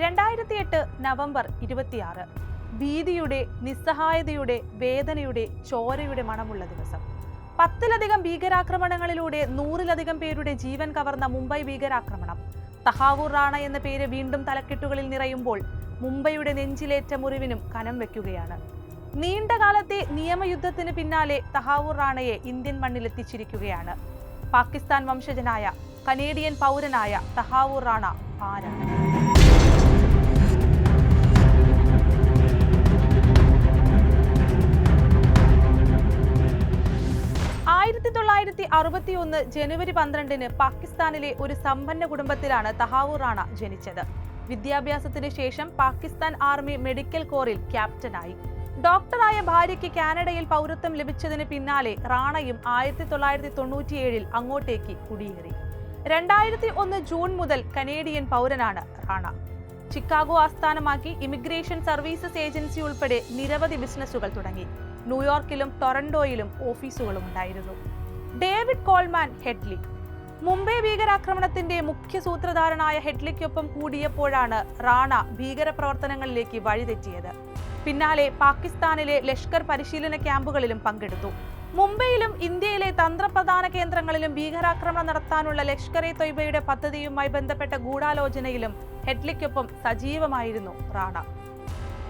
രണ്ടായിരത്തി എട്ട് നവംബർ ഇരുപത്തിയാറ്. ഭീതിയുടെ നിസ്സഹായതയുടെ വേദനയുടെ ചോരയുടെ മണമുള്ള ദിവസം. പത്തിലധികം ഭീകരാക്രമണങ്ങളിലൂടെ നൂറിലധികം പേരുടെ ജീവൻ കവർന്ന മുംബൈ ഭീകരാക്രമണം. തഹാവൂർ റാണ എന്ന പേര് വീണ്ടും തലക്കെട്ടുകളിൽ നിറയുമ്പോൾ മുംബൈയുടെ നെഞ്ചിലേറ്റ മുറിവിനും കനം വെക്കുകയാണ്. നീണ്ടകാലത്തെ നിയമയുദ്ധത്തിന് പിന്നാലെ തഹാവൂർ റാണയെ ഇന്ത്യൻ മണ്ണിലെത്തിച്ചിരിക്കുകയാണ്. പാകിസ്ഥാൻ വംശജനായ കനേഡിയൻ പൗരനായ തഹാവൂർ റാണ ആരാണ്? തൊള്ളായിരത്തി അറുപത്തി ഒന്ന് ജനുവരി പന്ത്രണ്ടിന് പാകിസ്ഥാനിലെ ഒരു സമ്പന്ന കുടുംബത്തിലാണ് തഹാവൂർ റാണ ജനിച്ചത്. വിദ്യാഭ്യാസത്തിന് ശേഷം പാകിസ്ഥാൻ ആർമി മെഡിക്കൽ കോറിൽ ക്യാപ്റ്റനായി. ഡോക്ടറായ ഭാര്യയ്ക്ക് കാനഡയിൽ പൗരത്വം ലഭിച്ചതിന് പിന്നാലെ റാണയും ആയിരത്തി തൊള്ളായിരത്തി തൊണ്ണൂറ്റിയേഴിൽ അങ്ങോട്ടേക്ക് കുടിയേറി. രണ്ടായിരത്തി ഒന്ന് ജൂൺ മുതൽ കനേഡിയൻ പൗരനാണ് റാണ. ചിക്കാഗോ ആസ്ഥാനമാക്കി ഇമിഗ്രേഷൻ സർവീസസ് ഏജൻസി ഉൾപ്പെടെ നിരവധി ബിസിനസ്സുകൾ തുടങ്ങി. ന്യൂയോർക്കിലും ടൊറന്റോയിലും ഓഫീസുകളും ഉണ്ടായിരുന്നു ഡേവിഡ് കോൾമാൻ ഹെഡ്ലി. മുംബൈ ഭീകരാക്രമണത്തിന്റെ മുഖ്യ സൂത്രധാരനായ ഹെഡ്ലിക്കൊപ്പം കൂടിയപ്പോഴാണ് റാണ ഭീകരപ്രവർത്തനങ്ങളിലേക്ക് വഴിതെറ്റിയത്. പിന്നാലെ പാകിസ്ഥാനിലെ ലഷ്കർ പരിശീലന ക്യാമ്പുകളിലും പങ്കെടുത്തു. മുംബൈയിലും ഇന്ത്യയിലെ തന്ത്രപ്രധാന കേന്ദ്രങ്ങളിലും ഭീകരാക്രമണം നടത്താനുള്ള ലഷ്കർ എ തൊയ്ബയുടെ പദ്ധതിയുമായി ബന്ധപ്പെട്ട ഗൂഢാലോചനയിലും ഹെഡ്ലിക്കൊപ്പം സജീവമായിരുന്നു റാണ.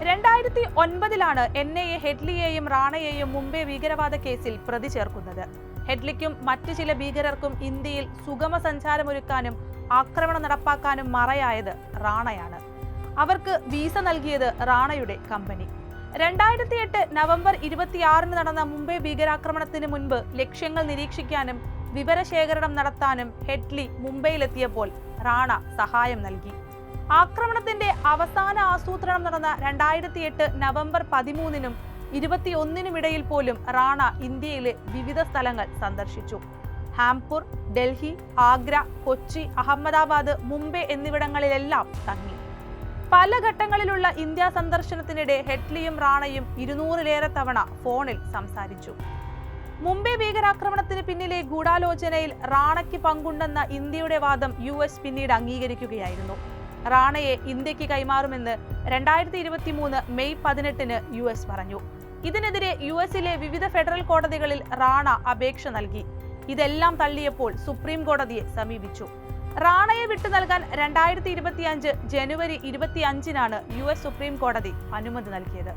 രണ്ടായിരത്തി ഒൻപതിലാണ് എൻ ഐ എ ഹെഡ്ലിയെയും റാണയെയും മുംബൈ ഭീകരവാദ കേസിൽ പ്രതി ചേർക്കുന്നത്. ഹെഡ്ലിക്കും മറ്റു ചില ഭീകരർക്കും ഇന്ത്യയിൽ സുഗമ സഞ്ചാരമൊരുക്കാനും ആക്രമണം നടപ്പാക്കാനും മറയായത് റാണയാണ്. അവർക്ക് വീസ നൽകിയത് റാണയുടെ കമ്പനി. രണ്ടായിരത്തി എട്ട് നവംബർ ഇരുപത്തിയാറിന് നടന്ന മുംബൈ ഭീകരാക്രമണത്തിന് മുൻപ് ലക്ഷ്യങ്ങൾ നിരീക്ഷിക്കാനും വിവരശേഖരണം നടത്താനും ഹെഡ്ലി മുംബൈയിലെത്തിയപ്പോൾ റാണ സഹായം നൽകി. ആക്രമണത്തിന്റെ അവസാന ആസൂത്രണം നടന്ന രണ്ടായിരത്തി എട്ട് നവംബർ പതിമൂന്നിനും ഇരുപത്തിയൊന്നിനും ഇടയിൽ പോലും റാണ ഇന്ത്യയിലെ വിവിധ സ്ഥലങ്ങൾ സന്ദർശിച്ചു. ഹാംപൂർ ഡൽഹി ആഗ്ര കൊച്ചി അഹമ്മദാബാദ് മുംബൈ എന്നിവിടങ്ങളിലെല്ലാം തങ്ങി. പല ഘട്ടങ്ങളിലുള്ള ഇന്ത്യ സന്ദർശനത്തിനിടെ ഹെഡ്ലിയും റാണയും ഇരുന്നൂറിലേറെ തവണ ഫോണിൽ സംസാരിച്ചു. മുംബൈ ഭീകരാക്രമണത്തിന് പിന്നിലെ ഗൂഢാലോചനയിൽ റാണയ്ക്ക് പങ്കുണ്ടെന്ന ഇന്ത്യയുടെ വാദം യു എസ് പിന്നീട് അംഗീകരിക്കുകയായിരുന്നു. റാണയെ ഇന്ത്യയ്ക്ക് കൈമാറുമെന്ന് രണ്ടായിരത്തി ഇരുപത്തി മൂന്ന് മെയ് പതിനെട്ടിന് യു എസ് പറഞ്ഞു. ഇതിനെതിരെ യു എസിലെ വിവിധ ഫെഡറൽ കോടതികളിൽ റാണ അപേക്ഷ നൽകി. ഇതെല്ലാം തള്ളിയപ്പോൾ സുപ്രീം കോടതിയെ സമീപിച്ചു. റാണയെ വിട്ടു നൽകാൻ രണ്ടായിരത്തി ഇരുപത്തിയഞ്ച് ജനുവരി ഇരുപത്തിയഞ്ചിനാണ് യു എസ് സുപ്രീം കോടതി അനുമതി നൽകിയത്.